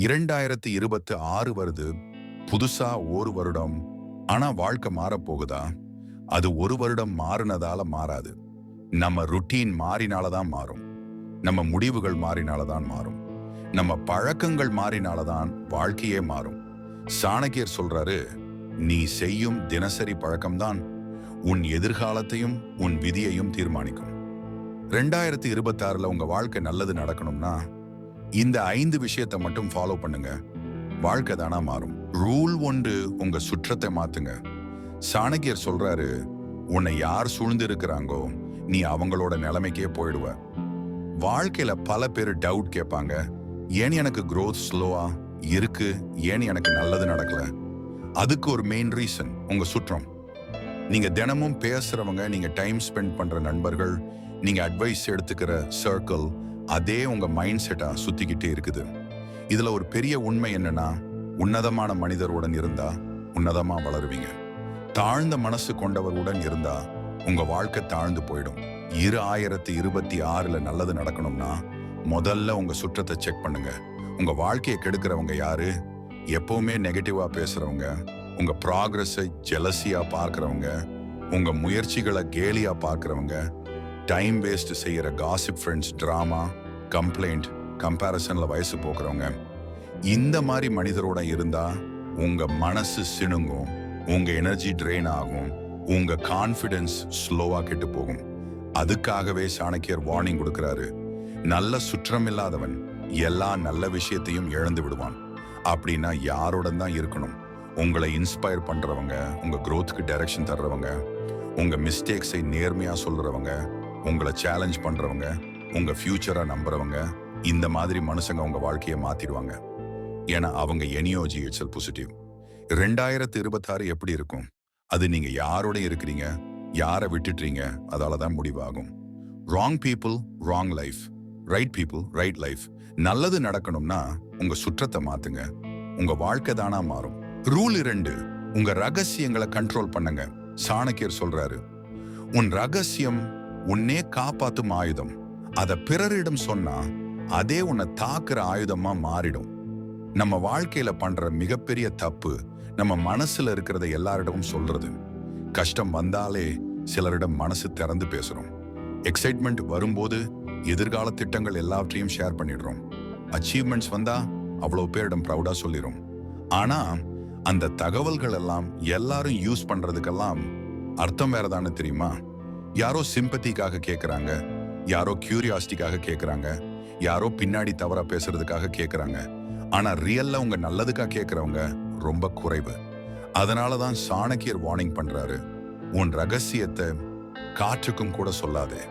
இரண்டாயிரத்தி இருபத்தி ஆறு வருது. புதுசா ஒரு வருடம். ஆனா வாழ்க்கை மாறப்போகுதா அது ஒரு வருடம் மாறினதால மாறாது. நம்ம ருட்டீன் மாறினாலதான் மாறும். நம்ம முடிவுகள் மாறினாலதான் மாறும். நம்ம பழக்கங்கள் மாறினாலதான் வாழ்க்கையே மாறும். சாணக்கியர் சொல்றாரு நீ செய்யும் தினசரி பழக்கம்தான் உன் எதிர்காலத்தையும் உன் விதியையும் தீர்மானிக்கும். ரெண்டாயிரத்தி இருபத்தாறுல உங்க வாழ்க்கை நல்லது நடக்கணும்னா இந்த ஐந்து விஷயத்தை மட்டும் ஃபாலோ பண்ணுங்க. வாழ்க்கை தானா மாறும். ரூல் ஒன்று உங்க சுற்றத்தை மாத்துங்க. சாணக்கியர் சொல்றாரு உன்னை யார் சூழ்ந்து இருக்கிறாங்கோ நீ அவங்களோட நிலைமைக்கே போயிடுவ. வாழ்க்கையில பல பேர் டவுட் கேட்பாங்க. ஏன் எனக்கு க்ரோத் ஸ்லோவா இருக்கு? ஏன் எனக்கு நல்லது நடக்கல? அதுக்கு ஒரு மெயின் ரீசன் உங்க சுற்றம். நீங்க தினமும் பேசுறவங்க நீங்க டைம் ஸ்பெண்ட் பண்ற நண்பர்கள் நீங்க அட்வைஸ் எடுத்துக்கிற சர்க்கிள் அதே உங்கள் மைண்ட் செட்டாக சுற்றிக்கிட்டே இருக்குது. இதில் ஒரு பெரிய உண்மை என்னன்னா உன்னதமான மனிதருடன் இருந்தா உன்னதமாக வளருவீங்க. தாழ்ந்த மனசு கொண்டவருடன் இருந்தா உங்கள் வாழ்க்கை தாழ்ந்து போயிடும். இரு ஆயிரத்தி இருபத்தி ஆறில் நல்லது நடக்கணும்னா முதல்ல உங்கள் சுற்றத்தை செக் பண்ணுங்க. உங்கள் வாழ்க்கையை கெடுக்கிறவங்க யாரு? எப்பவுமே நெகட்டிவாக பேசுகிறவங்க உங்கள் ப்ராக்ரஸை ஜெலசியாக பார்க்குறவங்க உங்கள் முயற்சிகளை கேலியாக பார்க்குறவங்க டைம் வேஸ்ட் செய்கிற காசிப் ஃப்ரெண்ட்ஸ் ட்ராமா கம்ப்ளைண்ட் கம்பேரிசனில் வயசு போக்குறவங்க இந்த மாதிரி மனிதரோட இருந்தால் உங்கள் மனசு சிணுங்கும் உங்கள் எனர்ஜி ட்ரெயின் ஆகும் உங்கள் கான்ஃபிடென்ஸ் ஸ்லோவாக கெட்டு போகும். அதுக்காகவே சாணக்கியர் வார்னிங் கொடுக்குறாரு. நல்ல சுற்றம் இல்லாதவன் எல்லா நல்ல விஷயத்தையும் இழந்து விடுவான். அப்படின்னா யாரோட தான் இருக்கணும்? உங்களை இன்ஸ்பயர் பண்ணுறவங்க உங்கள் க்ரோத்துக்கு டைரக்ஷன் தர்றவங்க உங்கள் மிஸ்டேக்ஸை நேர்மையாக சொல்கிறவங்க உங்களை சேலஞ்ச் பண்றவங்க உங்க ஃபியூச்சரை நம்புறவங்க இந்த மாதிரி மனுஷங்க உங்க வாழ்க்கையை மாத்திடுவாங்க. ஏன்னா அவங்க எனியோஜி இட்ஸ் பாசிட்டிவ் ரெண்டாயிரத்து இருபத்தாறு எப்படி இருக்கும்? அது நீங்க யாரோட இருக்கிறீங்க? யாரை விட்டுட்டீங்க? அதால தான் முடிவாகும். Wrong people wrong life right people right life நல்லது நடக்கணும்னா உங்க சுற்றத்தை மாத்துங்க. உங்க வாழ்க்கை தானா மாறும். ரூல் இரண்டு உங்க ரகசியங்களை கண்ட்ரோல் பண்ணுங்க. சாணக்கியர் சொல்றாரு உன் ரகசியம் உன்னே காப்பாத்தும் ஆயுதம். அதை பிறரிடம் சொன்னா அதே உன்னை தாக்குற ஆயுதமா மாறிடும். நம்ம வாழ்க்கையில பண்ற மிகப்பெரிய தப்பு நம்ம மனசுல இருக்கிறத எல்லாரிடமும் சொல்றது. கஷ்டம் வந்தாலே சிலரிடம் மனசு திறந்து பேசுறோம். எக்ஸைட்மெண்ட் வரும்போது எதிர்கால திட்டங்கள் எல்லாவற்றையும் ஷேர் பண்ணிடுறோம். அச்சீவ்மெண்ட்ஸ் வந்தா அவ்வளோ பேரிடம் ப்ரௌடா சொல்லிடும் ஆனா அந்த தகவல்கள் எல்லாம் எல்லாரும் யூஸ் பண்றதுக்கெல்லாம் அர்த்தம் வேறதானு தெரியுமா? யாரோ சிம்பத்திக்காக கேட்குறாங்க யாரோ கியூரியாசிட்டிக்காக கேட்குறாங்க யாரோ பின்னாடி தவறா பேசுறதுக்காக கேட்குறாங்க ஆனால் ரியல்ல உங்க நல்லதுக்காக கேட்குறவங்க ரொம்ப குறைவு. அதனால தான் சாணக்கியர் வார்னிங் பண்றாரு. உன் ரகசியத்தை காற்றுக்கும் கூட சொல்லாதே.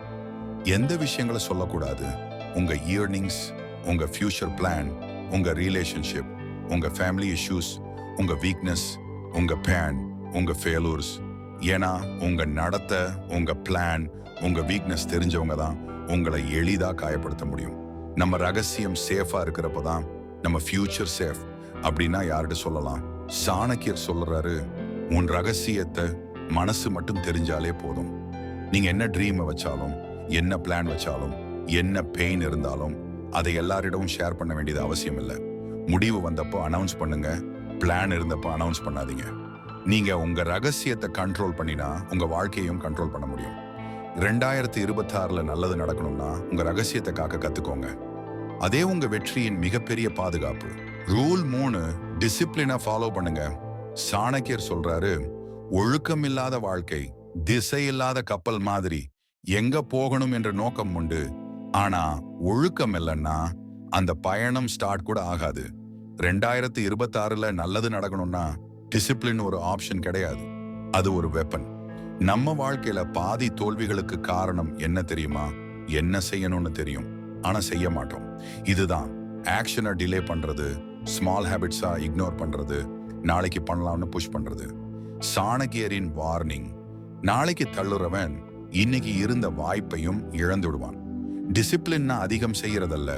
எந்த விஷயங்களை சொல்லக்கூடாது. உங்க இயர்னிங்ஸ் உங்க ஃபியூச்சர் பிளான் உங்க ரிலேஷன்ஷிப் உங்க ஃபேமிலி இஷ்யூஸ் உங்க வீக்னஸ் உங்க பேன் உங்க ஃபெயிலூர்ஸ் ஏன்னா உங்க நடத்தை உங்க பிளான் உங்க வீக்னஸ் தெரிஞ்சவங்க தான் உங்களை எளிதாக காயப்படுத்த முடியும். நம்ம ரகசியம் சேஃபா இருக்கிறப்ப தான் நம்ம ஃபியூச்சர் சேஃப் அப்படின்னா யார்கிட்ட சொல்லலாம்? சாணக்கியர் சொல்றாரு உன் ரகசியத்தை மனசு மட்டும் தெரிஞ்சாலே போதும். நீங்க என்ன ட்ரீமை வச்சாலும் என்ன பிளான் வச்சாலும் என்ன பெயின் இருந்தாலும் அதை எல்லாரிடமும் ஷேர் பண்ண வேண்டியது அவசியம் இல்லை முடிவு வந்தப்போ அனௌன்ஸ் பண்ணுங்க. பிளான் இருந்தப்போ அனௌன்ஸ் பண்ணாதீங்க. நீங்க உங்க ரகசியத்தை கண்ட்ரோல் பண்ணினா உங்க வாழ்க்கையும் கண்ட்ரோல் பண்ண முடியும். ரெண்டாயிரத்தி இருபத்தாறுல நல்லது நடக்கணும்னா உங்க ரகசியத்தை காக்க கத்துக்கோங்க. அதே உங்க வெற்றியின் மிகப்பெரிய பாதுகாப்பு. ரூல் மூணு டிசிப்ளினை ஃபாலோ பண்ணுங்க. சாணக்கியர் சொல்றாரு ஒழுக்கம் இல்லாத வாழ்க்கை திசை இல்லாத கப்பல் மாதிரி எங்க போகணும் என்ற நோக்கம் உண்டு. ஆனா ஒழுக்கம் இல்லைன்னா அந்த பயணம் ஸ்டார்ட் கூட ஆகாது. ரெண்டாயிரத்தி இருபத்தாறுல நல்லது நடக்கணும்னா டிசிப்ளின் ஒரு ஆப்ஷன் கிடையாது. அது ஒரு வெப்பன் நம்ம வாழ்க்கையில பாதி தோல்விகளுக்கு காரணம் என்ன தெரியுமா? என்ன செய்யணும்னு தெரியும். ஆனா செய்ய மாட்டோம். இதுதான். ஆக்ஷனை டிலே பண்றது ஸ்மால் ஹேபிட்ஸா இக்னோர் பண்றது நாளைக்கு பண்ணலாம்னு புஷ் பண்றது. சாணகியரின் வார்னிங் நாளைக்கு தள்ளுறவன் இன்னைக்கு இருந்த வாய்ப்பையும் இழந்து விடுவான். டிசிப்ளின்னா அதிகம் செய்யறதல்ல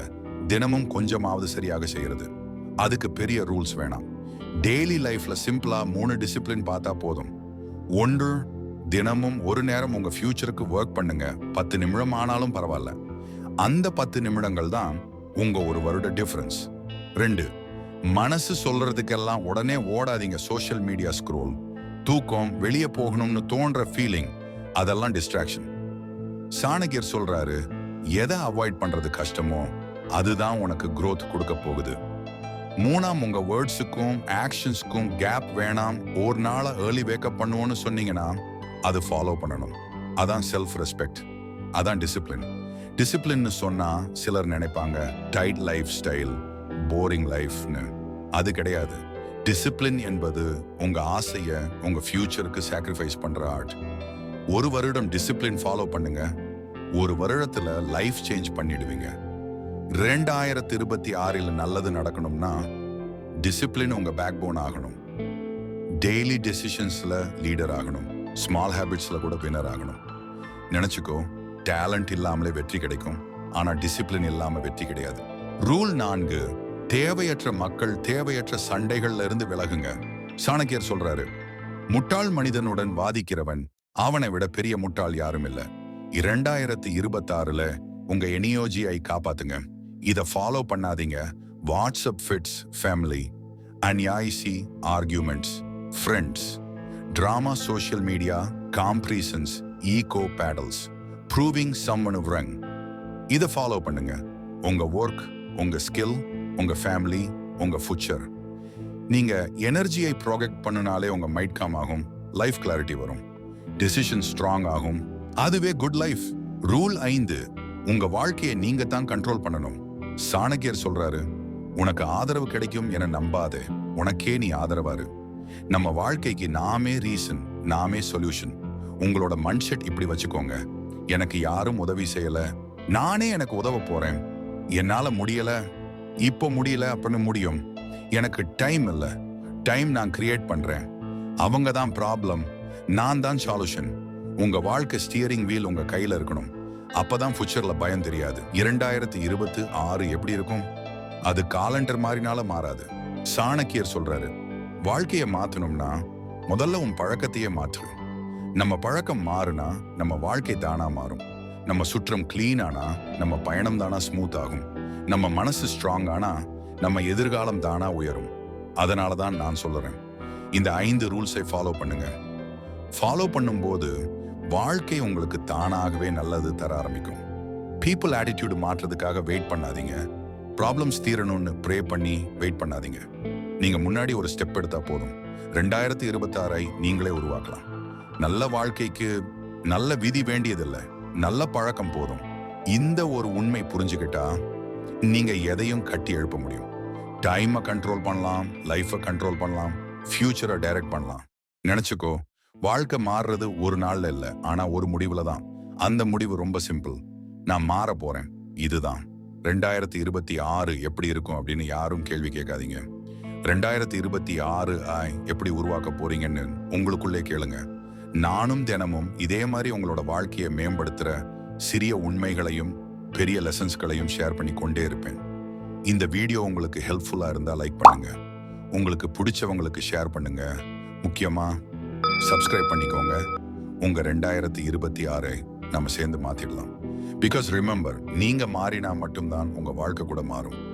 தினமும் கொஞ்சமாவது சரியாக செய்யறது. அதுக்கு பெரிய ரூல்ஸ் வேணாம். டெய்லி லைஃப்ல சிம்பிளா மூணு டிசிப்ளின் பார்த்தா போதும். ஒன்று தினமும் ஒரு நேரம் உங்க ஃபியூச்சருக்கு ஒர்க் பண்ணுங்க. பத்து நிமிடம் ஆனாலும் பரவாயில்ல. அந்த பத்து நிமிடங்கள் தான் உங்க ஒரு வருட டிஃபரன்ஸ் ரெண்டு மனசு சொல்றதுக்கெல்லாம் உடனே ஓடாதீங்க. சோஷியல் மீடியா ஸ்க்ரோல் தூக்கம் வெளியே போகணும்னு தோன்ற ஃபீலிங் அதெல்லாம் டிஸ்ட்ராக்ஷன் சாணகியர் சொல்றாரு எதை அவாய்ட் பண்றது கஷ்டமோ அதுதான் உனக்கு க்ரோத் கொடுக்க போகுது. மூணாம் உங்க வேர்ட்ஸுக்கும் ஆக்ஷன்ஸுக்கும் கேப் வேணாம். ஒரு நாளை ஏர்லி வேக்கப் பண்ணுவோன்னு சொன்னீங்கன்னா அது ஃபாலோ பண்ணணும். அதான் செல்ஃப் ரெஸ்பெக்ட் அதான் டிசிப்ளின் டிசிப்ளின்னு சொன்னால் சிலர் நினைப்பாங்க டைட் லைஃப் ஸ்டைல் போரிங் லைஃப்னு அது கிடையாது. டிசிப்ளின் என்பது உங்கள் ஆசையை உங்கள் ஃப்யூச்சருக்கு சாக்ரிஃபைஸ் பண்ணுற ஆர்ட். ஒரு வருடம் டிசிப்ளின் ஃபாலோ பண்ணுங்க. ஒரு வருடத்தில் லைஃப் சேஞ்ச் பண்ணிடுவீங்க. ரெண்டாயிரத்தி இருபத்தி ஆறில் நல்லது நடக்கணும்னா டிசிப்ளின் உங்கள் பேக் போன் ஆகணும். டெய்லி டெசிஷன்ஸில் லீடர் ஆகணும். ஸ்மால் ஹேபிட்ஸில் கூட வினர் ஆகணும். நினச்சிக்கோ டேலண்ட் இல்லாமலே வெற்றி கிடைக்கும். ஆனால் டிசிப்ளின் இல்லாமல் வெற்றி கிடையாது. ரூல் நான்கு தேவையற்ற மக்கள் தேவையற்ற சண்டைகள்ல இருந்து விலகுங்க. சாணக்கியர் சொல்றாரு முட்டாள் மனிதனுடன் வாதிக்கிறவன் அவனை விட பெரிய முட்டாள் யாரும் இல்லை. இரண்டாயிரத்தி இருபத்தாறுல உங்க எனியோஜியை காப்பாத்துங்க. இதை ஃபாலோ பண்ணாதீங்க. WhatsApp fights family unnecessary arguments friends drama social media comparisons ego battles proving someone wrong இதை ஃபாலோ பண்ணுங்க. உங்க ஒர்க் உங்க ஸ்கில் உங்க ஃபேமிலி உங்க ஃபியூச்சர் நீங்க எனர்ஜியை ப்ராஜெக்ட் பண்ணுனாலே உங்க மைட் காம் ஆகும். லைஃப் கிளாரிட்டி வரும். டிசிஷன் ஸ்ட்ராங் ஆகும். அதுவே குட் லைஃப் ரூல் ஐந்து. உங்க வாழ்க்கையை நீங்க தான் கண்ட்ரோல் பண்ணணும். சாணக்கியர் சொல்றாரு உனக்கு ஆதரவு கிடைக்கும் என நம்பாதே உனக்கே நீ ஆதரவாரு. நம்ம வாழ்க்கைக்கு நாமே ரீசன் நாமே சொல்யூஷன் உங்களோட மண்செட் இப்படி வச்சுக்கோங்க. எனக்கு யாரும் உதவி செய்யல. நானே எனக்கு உதவ போறேன். என்னால முடியல. இப்போ முடியல அப்படின்னு முடியும். எனக்கு டைம் இல்லை. டைம் நான் கிரியேட் பண்றேன். அவங்க தான் ப்ராப்ளம் நான் தான் சாலுஷன் உங்க வாழ்க்கை ஸ்டியரிங் வீல் உங்க கையில இருக்கணும். அப்பதான் ஃபியூச்சர்ல பயம் தெரியாது. இரண்டாயிரத்தி இருபத்தி ஆறு எப்படி இருக்கும்? அது காலண்டர் மாறினால மாறாது. சாணக்கியர் சொல்றாரு வாழ்க்கையை மாத்தணும்னா முதல்ல உன் பழக்கத்தையே மாற்று. நம்ம பழக்கம் மாறுனா நம்ம வாழ்க்கை தானா மாறும். நம்ம சுற்றம் கிளீன் ஆனா நம்ம பயணம் தானா ஸ்மூத் ஆகும். நம்ம மனசு ஸ்ட்ராங் ஆனா நம்ம எதிர்காலம் தானா உயரும். அதனால தான் நான் சொல்லுறேன் இந்த ஐந்து ரூல்ஸை ஃபாலோ பண்ணுங்க. ஃபாலோ பண்ணும்போது வாழ்க்கை உங்களுக்கு தானாகவே நல்லது தர ஆரம்பிக்கும். பீப்புள் ஆட்டிடியூடு மாற்றுறதுக்காக வெயிட் பண்ணாதீங்க. ப்ராப்ளம்ஸ் தீரணும்னு ப்ரே பண்ணி வெயிட் பண்ணாதீங்க. நீங்கள் முன்னாடி ஒரு ஸ்டெப் எடுத்தால் போதும். ரெண்டாயிரத்தி இருபத்தாறை நீங்களே உருவாக்கலாம். நல்ல வாழ்க்கைக்கு நல்ல விதி வேண்டியதில்லை. நல்ல பழக்கம் போதும். இந்த ஒரு உண்மை புரிஞ்சுக்கிட்டா நீங்கள் எதையும் கட்டி எழுப்ப முடியும். டைமை கண்ட்ரோல் பண்ணலாம் லைஃப்பை கண்ட்ரோல் பண்ணலாம் ஃப்யூச்சரை டைரக்ட் பண்ணலாம். நினச்சிக்கோ வாழ்க்கை மாறுறது ஒரு நாள்ல இல்லை ஆனா ஒரு முடிவுல தான். அந்த முடிவு ரொம்ப சிம்பிள் நான் மாற போறேன். இதுதான். ரெண்டாயிரத்தி இருபத்தி ஆறு எப்படி இருக்கும் அப்படின்னு யாரும் கேள்வி கேட்காதீங்க. ரெண்டாயிரத்தி இருபத்தி ஆறு எப்படி உருவாக்க போறீங்கன்னு உங்களுக்குள்ளே கேளுங்க. நானும் தினமும் இதே மாதிரி உங்களோட வாழ்க்கையை மேம்படுத்துற சிறிய உண்மைகளையும் பெரிய லெசன்ஸ்களையும் ஷேர் பண்ணி கொண்டே இருப்பேன். இந்த வீடியோ உங்களுக்கு ஹெல்ப்ஃபுல்லாக இருந்தால் லைக் பண்ணுங்க. உங்களுக்கு பிடிச்சவங்களுக்கு ஷேர் பண்ணுங்க. முக்கியமாக சப்ஸ்கிரைப் பண்ணிக்கோங்க. உங்க ரெண்டாயிரத்தி இருபத்தி ஆறை நம்ம சேர்ந்து மாற்றிடலாம் பிகாஸ் ரிமெம்பர் நீங்கள் மாறினா மட்டும்தான் உங்க வாழ்க்கை கூட மாறும்.